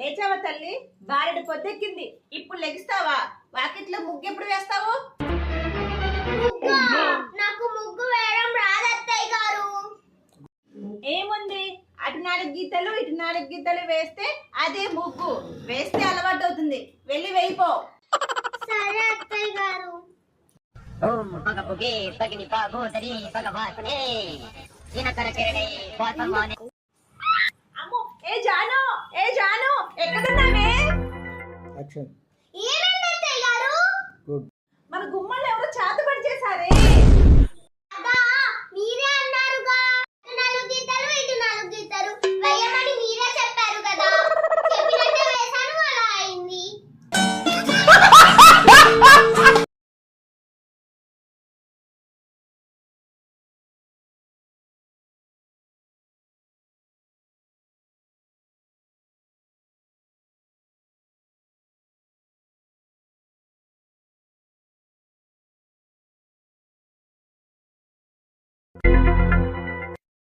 లేచావా తల్లి? బారెడు పొద్దెక్కింది. ఇప్పుడు లెగిస్తావా? వాకిట్లో ముగ్గు ఎప్పుడు వేస్తావు? నాకు ముగ్గు వేయడం రాదు అత్తయ్య గారు. ఏముంది? అటు నాలుగు గీతలు ఇటు నాలుగు గీతలు వేస్తే అదే ముగ్గు. వేస్తే అలవాటు అవుతుంది వెళ్ళి వేయిపో. సరే అత్తయ్య గారు. ఓం పగ పుగే పగిని అమ్మో ఏ జాను? యాక్షన్ గుడ్ మన గుమ్మల్లో ఎవరో చేతబడి